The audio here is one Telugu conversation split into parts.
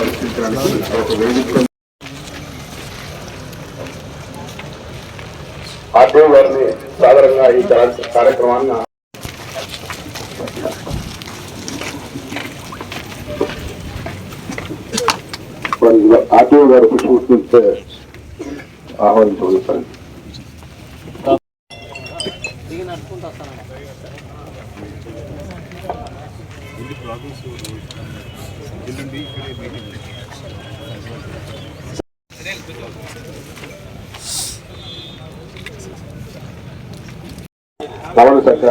పరిష్కరించడానికి ఒక వేదిక ఆర్టీఓ గారిని సాధారణంగా ఈ కార్య- కార్యక్రమాన్ని ఆర్టీఓ గారు వెళ్ళి ప్రాబ్లమ్స్ ఎల్లుండి ఇక్కడే మీటింగ్ రవాణా శాఖ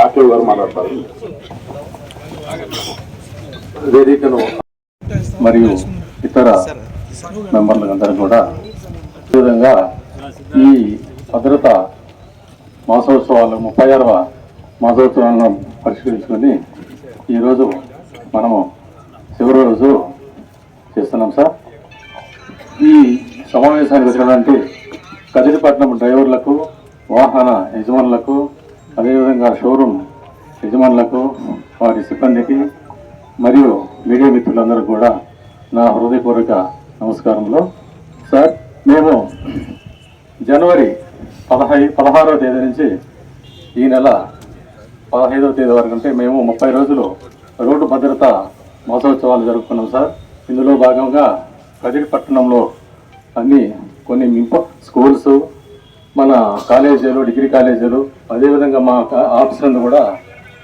ఆర్టీఓ గారు మాట్లాడతారు. వేదికను మరియు ఇతర మెంబర్లకు అందరూ కూడా ఈ విధంగా ఈ భద్రత మాసోత్సవాలు ముప్పై ఆరవ మాసోత్సవాలను పరిష్కరించుకొని ఈరోజు మనము చివరి రోజు చేస్తున్నాం సార్. ఈ సమావేశానికి వచ్చినటువంటి కదిరిపట్నం డ్రైవర్లకు వాహన యజమానులకు అదేవిధంగా షోరూమ్ యజమానులకు వారి సిబ్బందికి మరియు మీడియా మిత్రులందరూ కూడా నా హృదయపూర్వక నమస్కారంలో. సార్ మేము జనవరి పదహై పదహారవ తేదీ నుంచి ఈ నెల పదహైదవ తేదీ వరకు అంటే మేము ముప్పై రోజులు రోడ్డు భద్రత మహోత్సవాలు జరుపుకున్నాం సార్. ఇందులో భాగంగా కదిరి పట్టణంలో అన్ని కొన్ని ఇంప స్కూల్స్ మన కాలేజీలు డిగ్రీ కాలేజీలు అదేవిధంగా మా ఆఫీసులను కూడా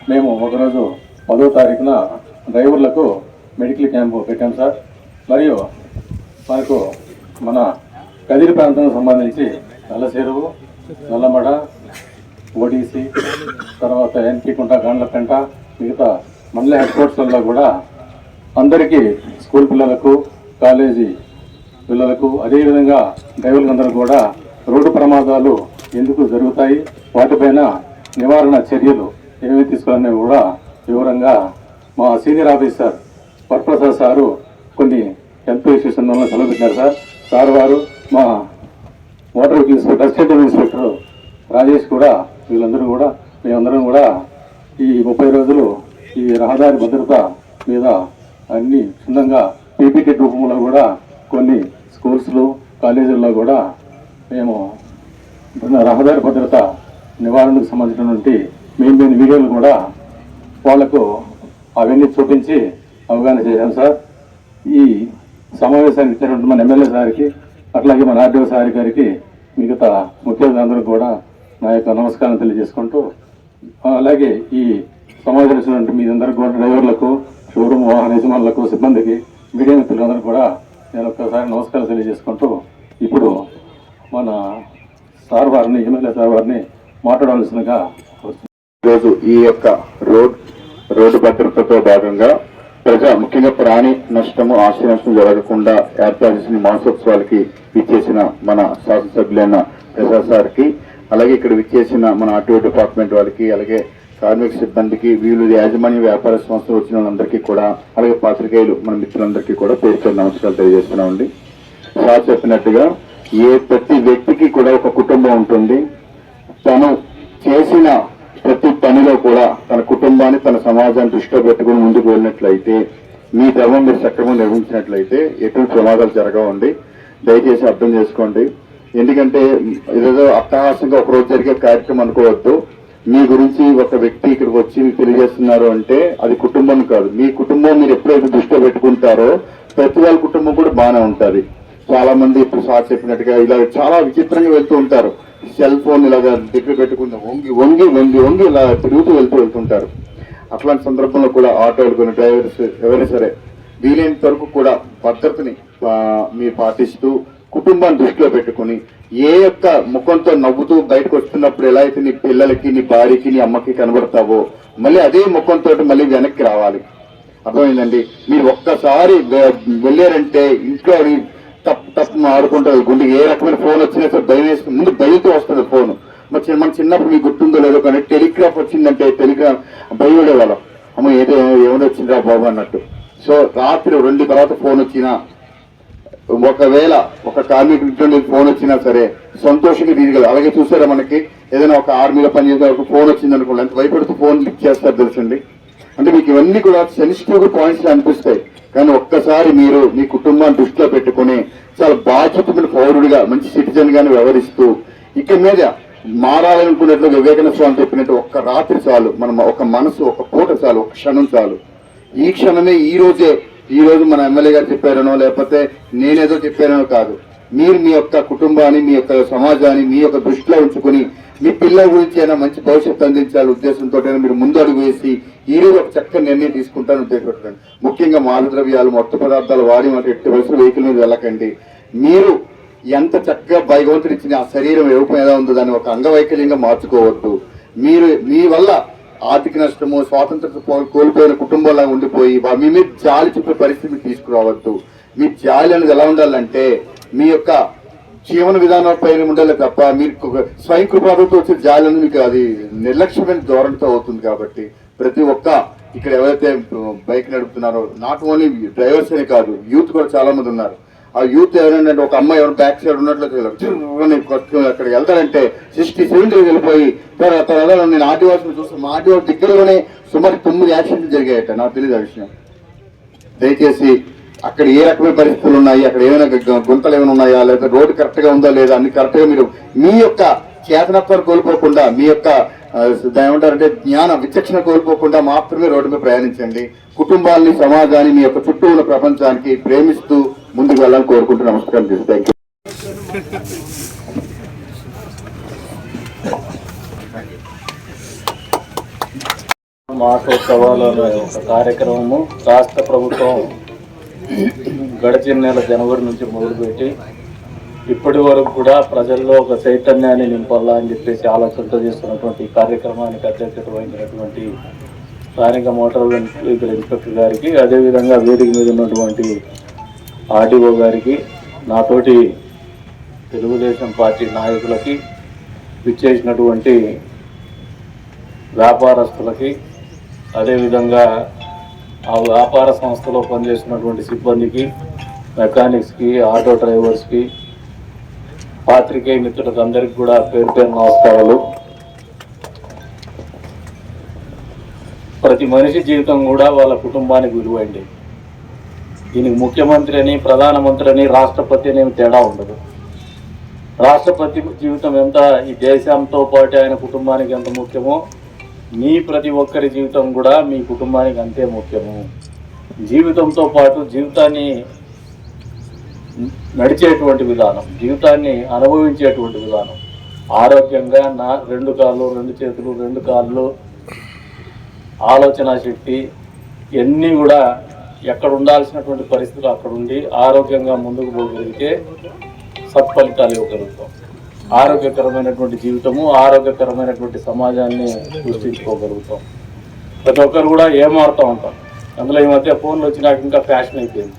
మేము ఒకరోజు పదో తారీఖున డ్రైవర్లకు మెడికల్ క్యాంపు పెట్టాం సార్. మరియు మనకు మన కదిరి ప్రాంతానికి సంబంధించి నల్లసేరువు నల్లమడ ఓడిసి తర్వాత ఎన్పికుంట గాండ్లపెంట మిగతా మండల హెడ్ క్వార్టర్స్లో కూడా అందరికీ స్కూల్ పిల్లలకు కాలేజీ పిల్లలకు అదేవిధంగా డ్రైవర్లందరూ కూడా రోడ్డు ప్రమాదాలు ఎందుకు జరుగుతాయి వాటిపైన నివారణ చర్యలు ఏమేమి తీసుకోవాలనేవి కూడా వివరంగా మా సీనియర్ ఆఫీసర్ వరప్రసాద్ సారు కొన్ని హెల్త్ ఇష్యూస్ ఉన్న సెలవు పెట్టారు సార్. సార్ వారు మా motor inspector state inspector Rajesh కూడా వీళ్ళందరూ కూడా మేమందరం కూడా ఈ ముప్పై రోజులు ఈ రహదారి భద్రత మీద అన్ని క్షుణ్ణంగా పీపీటీ రూపంలో కూడా కొన్ని స్కూల్స్లో కాలేజీల్లో కూడా మేము ఉన్న రహదారి భద్రత నివారణకు సంబంధించినటువంటి మెయిన్ మెయిన్ వీడియోలు కూడా వాళ్ళకు అవన్నీ చూపించి అవగాహన చేశాను సార్. ఈ సమావేశానికి ఇచ్చినటువంటి మన ఎమ్మెల్యే సార్కి అట్లాగే మన ఆర్డీఓ సార్ గారికి మిగతా ముఖ్యులందరూ కూడా నా యొక్క నమస్కారం తెలియజేసుకుంటూ అలాగే ఈ సమావేశం ఇచ్చినటువంటి మీ అందరికీ కూడా డ్రైవర్లకు షోరూమ్ వాహన యజమానులకు సిబ్బందికి మీడియా మిత్రులందరూ కూడా నేను ఒక్కసారి నమస్కారం తెలియజేసుకుంటూ ఇప్పుడు మన సార్ వారిని ఎమ్మెల్యే సార్ వారిని మాట్లాడవలసినగా ఈరోజు ఈ యొక్క రోడ్ రోడ్డు భద్రతతో భాగంగా ప్రజా ముఖ్యంగా ప్రాణి నష్టము ఆస్తి నష్టం జరగకుండా ఏర్పాటు చేసిన మహోత్సవాలకి ఇచ్చేసిన మన శాసనసభ్యులైన ప్రసాద్ సార్కి అలాగే ఇక్కడ విచ్చేసిన మన ఆర్టీఓ డిపార్ట్మెంట్ వాళ్ళకి అలాగే కార్మిక సిబ్బందికి వీళ్ళు యాజమాన్య వ్యాపార సంస్థలు వచ్చిన వాళ్ళందరికీ కూడా అలాగే పాత్రికేయులు మన మిత్రులందరికీ కూడా పేరు పేరు నమస్కారాలు తెలియజేస్తున్నామండి. సార్ చెప్పినట్టుగా ఏ ప్రతి వ్యక్తికి కూడా ఒక కుటుంబం ఉంటుంది. తను చేసిన ప్రతి పనిలో కూడా తన కుటుంబాన్ని తన సమాజాన్ని దృష్టిలో పెట్టుకుని ముందుకు వెళ్ళినట్లయితే మీ ధర్మం మీరు సక్రమంగా నిర్వహించినట్లయితే ఎటువంటి ప్రమాదాలు జరగవండి. దయచేసి అర్థం చేసుకోండి. ఎందుకంటే ఏదేదో అట్టహాసంగా ఒకరోజు జరిగే కార్యక్రమం అనుకోవద్దు. మీ గురించి ఒక వ్యక్తి ఇక్కడికి వచ్చి మీకు తెలియజేస్తున్నారు అంటే అది కుటుంబం కాదు. మీ కుటుంబం మీరు ఎప్పుడైతే దృష్టిలో పెట్టుకుంటారో ప్రతి వాళ్ళ కుటుంబం కూడా బాగానే ఉంటుంది. చాలా మంది ఇప్పుడు సార్ చెప్పినట్టుగా ఇలా చాలా విచిత్రంగా వెళ్తూ ఉంటారు. సెల్ ఫోన్ ఇలాగా దగ్గర పెట్టుకుని వంగి వంగి వంగి వంగి ఇలా తిరుగుతూ వెళ్తూ వెళ్తుంటారు. అట్లాంటి సందర్భంలో కూడా ఆటోలు కొన్ని డ్రైవర్స్ ఎవరైనా సరే వీలైనంత వరకు కూడా భద్రతని మీరు పాటిస్తూ కుటుంబాన్ని దృష్టిలో పెట్టుకుని ఏ యొక్క ముఖంతో నవ్వుతూ బయటకు వస్తున్నప్పుడు ఎలా అయితే నీ పిల్లలకి నీ భార్యకి నీ అమ్మకి కనబడతావో మళ్ళీ అదే ముఖంతో మళ్ళీ వెనక్కి రావాలి. అర్థమైందండి? మీరు ఒక్కసారి వెళ్ళారంటే ఇంట్లో తప్పు తప్పు ఆడుకుంటారు గుండె ఏ రకమైన ఫోన్ వచ్చినా సరే భయం వేసుకుని ముందు భయంతో వస్తుంది ఫోన్. మరి చిన్న- మన చిన్నప్పుడు మీకు గుర్తుందో లేదో కానీ టెలిగ్రాఫ్ వచ్చిందంటే టెలిగ్రామ్ భయపడేవాళ్ళం. అమ్మ ఏదో ఏమైనా వచ్చిందా బాబు అన్నట్టు. సో రాత్రి రెండు తర్వాత ఫోన్ వచ్చినా ఒకవేళ ఒక కార్మికుడి నుండి ఫోన్ వచ్చినా సరే సంతోషంగా తీయగలరు అలాగే చూసారా మనకి? ఏదైనా ఒక ఆర్మీలో పనిచేసే ఒక ఫోన్ వచ్చింది అనుకోండి. ఎంత భయపడుతూ ఫోన్ లిఫ్ట్ చేస్తారు తెలుసండి? అంటే మీకు ఇవన్నీ కూడా సెన్సిటివ్ పాయింట్స్ అనిపిస్తాయి. కానీ ఒక్కసారి మీరు మీ కుటుంబాన్ని దృష్టిలో పెట్టుకుని చాలా బాధ్యతమైన పౌరుడిగా మంచి సిటిజన్ గాని వ్యవహరిస్తూ ఇక మీద మారాలనుకున్నట్లు వివేకానంద స్వామి చెప్పినట్టు ఒక్క రాత్రి చాలు. మనం ఒక మనసు ఒక పూట చాలు ఒక క్షణం చాలు. ఈ క్షణమే ఈ రోజే ఈ రోజు మన ఎమ్మెల్యే గారు చెప్పారనో లేకపోతే నేనేదో చెప్పానో కాదు. మీరు మీ యొక్క కుటుంబాన్ని మీ యొక్క సమాజాన్ని మీ యొక్క దృష్టిలో ఉంచుకుని మీ పిల్లల గురించి అయినా మంచి భవిష్యత్తు అందించాలి ఉద్దేశంతో మీరు ముందు అడుగు వేసి ఈ రోజు ఒక చక్కని నిర్ణయం తీసుకుంటాను ఉద్దేశపెట్టండి ముఖ్యంగా మాదద్రవ్యాలు మొత్త పదార్థాలు వాడి మాట ఎట్టి వయసులు వెహికల్ మీద వెళ్ళకండి. మీరు ఎంత చక్కగా భగవంతుడు ఆ శరీరం ఎవరిపైన ఉందో దాన్ని ఒక అంగవైకల్యంగా మార్చుకోవద్దు. మీరు మీ వల్ల ఆర్థిక నష్టము స్వాతంత్ర కో- కోల్పోయిన కుటుంబంలా ఉండిపోయి మీ మీద జాలి చూపే పరిస్థితి తీసుకురావద్దు. మీ జాలి అనేది ఎలా ఉండాలంటే మీ యొక్క జీవన విధానం పైన ఉండాలి తప్ప మీరు స్వయం కృపాలతో వచ్చే జాలి అనేది మీకు అది నిర్లక్ష్యమైన ధోరణితో అవుతుంది కాబట్టి ప్రతి ఒక్క ఇక్కడ ఎవరైతే బైక్ నడుపుతున్నారో నాట్ ఓన్లీ డ్రైవర్స్ అనే కాదు యూత్ కూడా చాలా మంది ఉన్నారు. ఆ యూత్ ఎవరంటే ఒక అమ్మాయి ఎవరు బ్యాక్ సైడ్ ఉన్నట్లు అక్కడికి వెళ్తారంటే సిక్స్టీ సెవెంటీకి వెళ్ళిపోయి తర్వాత నేను ఆదివాసులు చూస్తాను మా ఆదివాసి దగ్గరలోనే సుమారు తొమ్మిది యాక్సిడెంట్లు జరిగాయట. నాకు తెలియదు ఆ విషయం. దయచేసి అక్కడ ఏ రకమైన పరిస్థితులు ఉన్నాయి అక్కడ ఏమైనా గుంతలు ఏమైనా ఉన్నాయా లేదా రోడ్డు కరెక్ట్గా ఉందా లేదా అన్ని కరెక్ట్గా మీరు మీ యొక్క చేతనత్వాన్ని కోల్పోకుండా మీ యొక్క ఏమంటారంటే జ్ఞాన విచక్షణ కోల్పోకుండా మాత్రమే రోడ్డు మీద ప్రయాణించండి. కుటుంబాన్ని సమాజాన్ని మీ యొక్క చుట్టూ ఉన్న ప్రపంచానికి ప్రేమిస్తూ ముందుకు వెళ్ళాలని కోరుకుంటూ నమస్కారం థ్యాంక్ యూ మాసోత్సవాలు అనే ఒక కార్యక్రమము రాష్ట్ర ప్రభుత్వం గడిచిన నెల జనవరి నుంచి మొదలుపెట్టి ఇప్పటి వరకు కూడా ప్రజల్లో ఒక చైతన్యాన్ని నింపాలా అని చెప్పేసి ఆలోచనతో చేస్తున్నటువంటి కార్యక్రమానికి అధ్యక్షత వహించినటువంటి స్థానిక మోటార్ వెహికల్ ఇన్స్పెక్టర్ గారికి అదేవిధంగా వేదిక మీద ఉన్నటువంటి ఆర్డీఓ గారికి నాతోటి తెలుగుదేశం పార్టీ నాయకులకి విచ్చేసినటువంటి వ్యాపారస్తులకి అదేవిధంగా ఆ వ్యాపార సంస్థలో పనిచేసినటువంటి సిబ్బందికి మెకానిక్స్కి ఆటో డ్రైవర్స్కి పాత్రికేయ మిత్రులకు అందరికీ కూడా పేరు పేరు నమస్కారాలు. ప్రతి మనిషి జీవితం కూడా వాళ్ళ కుటుంబానికి విలువైంది. దీనికి ముఖ్యమంత్రి అని ప్రధానమంత్రి అని రాష్ట్రపతి అని తేడా ఉండదు. రాష్ట్రపతి జీవితం ఎంత ఈ దేశంతో పాటు ఆయన కుటుంబానికి ఎంత ముఖ్యమో మీ ప్రతి ఒక్కరి జీవితం కూడా మీ కుటుంబానికి అంతే ముఖ్యము. జీవితంతో పాటు జీవితాన్ని నడిచేటువంటి విధానం జీవితాన్ని అనుభవించేటువంటి విధానం. ఆరోగ్యంగా నా రెండు కాళ్ళు రెండు చేతులు రెండు కాళ్ళు ఆలోచన శక్తి ఇవన్నీ కూడా ఎక్కడ ఉండాల్సినటువంటి పరిస్థితులు అక్కడ ఉండి ఆరోగ్యంగా ముందుకు పోగలిగితే సత్ఫలితాలు ఇవ్వగలుగుతాం. ఆరోగ్యకరమైనటువంటి జీవితము ఆరోగ్యకరమైనటువంటి సమాజాన్ని సృష్టించుకోగలుగుతాం. ప్రతి ఒక్కరు కూడా ఏమాడుతూ ఉంటాం అందులో ఈ మధ్య ఫోన్లు వచ్చినాక ఇంకా ఫ్యాషన్ అయిపోయింది.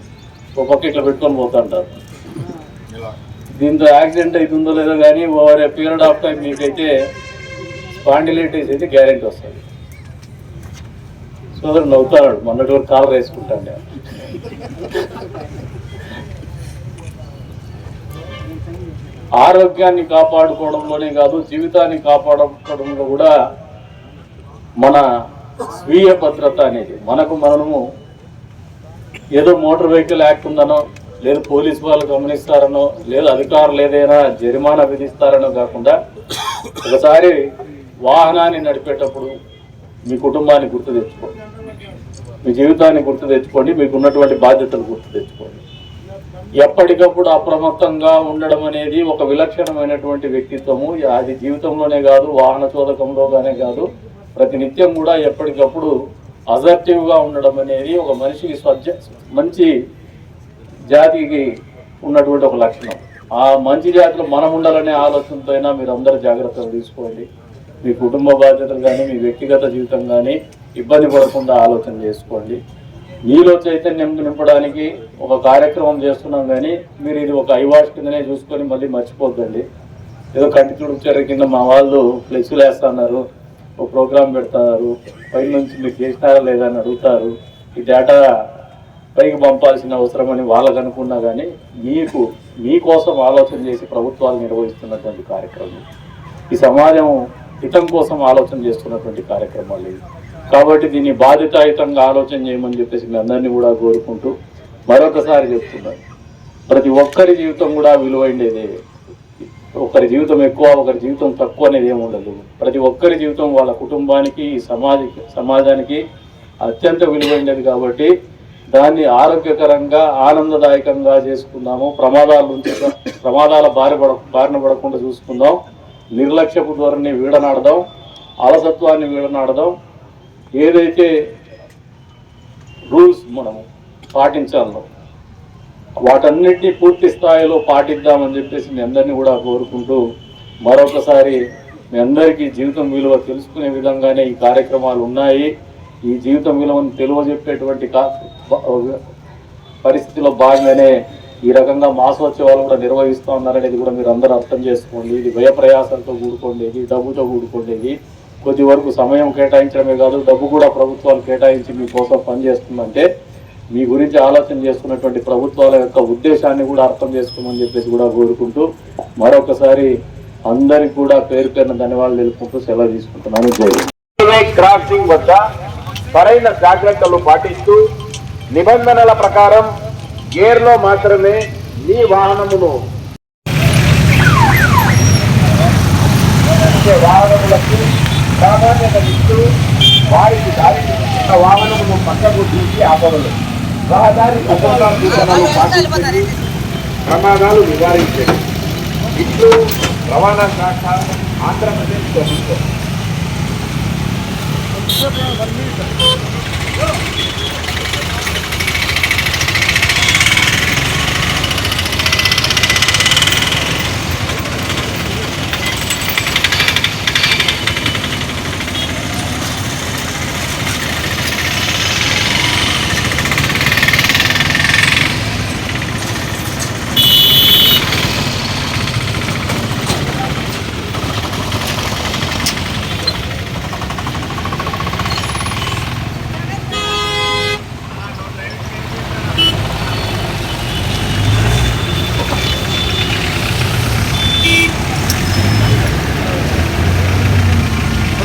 ఒక పక్క ఇట్లా పెట్టుకొని పోతుంటారు. దీంతో యాక్సిడెంట్ అవుతుందో లేదో కానీ over a period of time మీకైతే స్పాండిలైటిస్ అయితే గ్యారెంటీ వస్తుంది. సోదరు నవ్వుతాడు మొన్నటి వరకు కాలర్ వేసుకుంటాను నేను. ఆరోగ్యాన్ని కాపాడుకోవడంలోనే కాదు జీవితాన్ని కాపాడుకోవడంలో కూడా మన స్వీయ భద్రత అనేది మనకు మనము ఏదో మోటార్ వెహికల్ యాక్ట్ ఉందనో లేదు పోలీస్ వాళ్ళు గమనిస్తారనో లేదు అధికారులు ఏదైనా జరిమానా విధిస్తారనో కాకుండా ఒకసారి వాహనాన్ని నడిపేటప్పుడు మీ కుటుంబాన్ని గుర్తు తెచ్చుకోండి. మీ జీవితాన్ని గుర్తు తెచ్చుకోండి. మీకు ఉన్నటువంటి బాధ్యతలు గుర్తు తెచ్చుకోండి. ఎప్పటికప్పుడు అప్రమత్తంగా ఉండడం అనేది ఒక విలక్షణమైనటువంటి వ్యక్తిత్వము. అది జీవితంలోనే కాదు వాహన చోదకంలోగానే కాదు. ప్రతి నిత్యం కూడా ఎప్పటికప్పుడు అజర్టివ్గా ఉండడం అనేది ఒక మనిషికి స్వజ మంచి జాతికి ఉన్నటువంటి ఒక లక్షణం. ఆ మంచి జాతిలో మనం ఉండాలనే ఆలోచనతో అయినా మీరు అందరూ జాగ్రత్తలు తీసుకోండి. మీ కుటుంబ బాధ్యతలు కానీ మీ వ్యక్తిగత జీవితం కానీ ఇబ్బంది పడకుండా ఆలోచన చేసుకోండి. మీలో చైతన్యం నింపడానికి ఒక కార్యక్రమం చేస్తున్నాం కానీ మీరు ఇది ఒక ఐవాష్ కిందనే చూసుకొని మళ్ళీ మర్చిపోద్దండి ఏదో కంటి తుడుచారు కింద మా వాళ్ళు ఫ్లెక్సీలు వేస్తున్నారు ఒక ప్రోగ్రామ్ పెడతారు పై నుంచి మీరు చేసినారా లేదా అని అడుగుతారు. ఈ డేటా పైకి పంపాల్సిన అవసరమని వాళ్ళకు అనుకున్నా కానీ మీకు మీకోసం ఆలోచన చేసి ప్రభుత్వాలు నిర్వహిస్తున్నటువంటి కార్యక్రమం. ఈ సమాజం హితం కోసం ఆలోచన చేస్తున్నటువంటి కార్యక్రమాలు ఇవి. కాబట్టి దీన్ని బాధ్యతాయుతంగా ఆలోచన చేయమని చెప్పేసి మీ అందరినీ కూడా కోరుకుంటూ మరొకసారి చెప్తున్నాను ప్రతి ఒక్కరి జీవితం కూడా విలువైండేదే. ఒకరి జీవితం ఎక్కువ ఒకరి జీవితం తక్కువ అనేది ఏమి ఉండదు. ప్రతి ఒక్కరి జీవితం వాళ్ళ కుటుంబానికి ఈ సమాజ సమాజానికి అత్యంత విలువైనది కాబట్టి దాన్ని ఆరోగ్యకరంగా ఆనందదాయకంగా చేసుకుందాము. ప్రమాదాల నుంచి ప్రమాదాల బారి పడ బారిన పడకుండా చూసుకుందాం. నిర్లక్ష్యపు ధోరణి వీడనాడదాం అలసత్వాన్ని వీడనాడదాం. ఏదైతే రూల్స్ మనము పాటించాలో వాటన్నిటిని పూర్తి స్థాయిలో పాటిద్దామని చెప్పేసి మీ అందరినీ కూడా కోరుకుంటూ మరొకసారి మీ అందరికీ జీవితం విలువ తెలుసుకునే విధంగానే ఈ కార్యక్రమాలు ఉన్నాయి. ఈ జీవితం విలువను తెలియజెప్పేటువంటి కా పరిస్థితిలో భాగంగానే ఈ రకంగా మాసోత్సవాలు కూడా నిర్వహిస్తూ ఉన్నారనేది కూడా మీరు అందరూ అర్థం చేసుకోండి. ఇది భయప్రయాసంతో కూడుకుండేది డబ్బుతో కూడుకుండేది కొద్ది వరకు సమయం కేటాయించడమే కాదు డబ్బు కూడా ప్రభుత్వాలు కేటాయించి మీకోసం పనిచేస్తుందంటే మీ గురించి ఆలోచన చేసుకున్నటువంటి ప్రభుత్వాల యొక్క ఉద్దేశాన్ని కూడా అర్థం చేసుకోమని చెప్పేసి కూడా కోరుకుంటూ మరొకసారి అందరికి కూడా పేరు పేరున ధన్యవాదాలు తెలుపుకుంటూ సెలవు తీసుకుంటున్నాను. జై క్రాసింగ్ వద్ద సరైన జాగ్రత్తలు పాటిస్తూ నిబంధనల ప్రకారం గేర్లో మాత్రమే నీ వాహనమును. వాహనములకు ప్రాధాన్యత ఇస్తూ వారికి దారి చూపుతున్న వాహనమును పక్కకు తీసి ఆపవలు. రహదారి భద్రతా సూచనలు పాటించండి. ప్రమాదాలు నివారించండి. ఇట్లు రవాణా శాఖ ఆంధ్రప్రదేశ్ ప్రభుత్వం.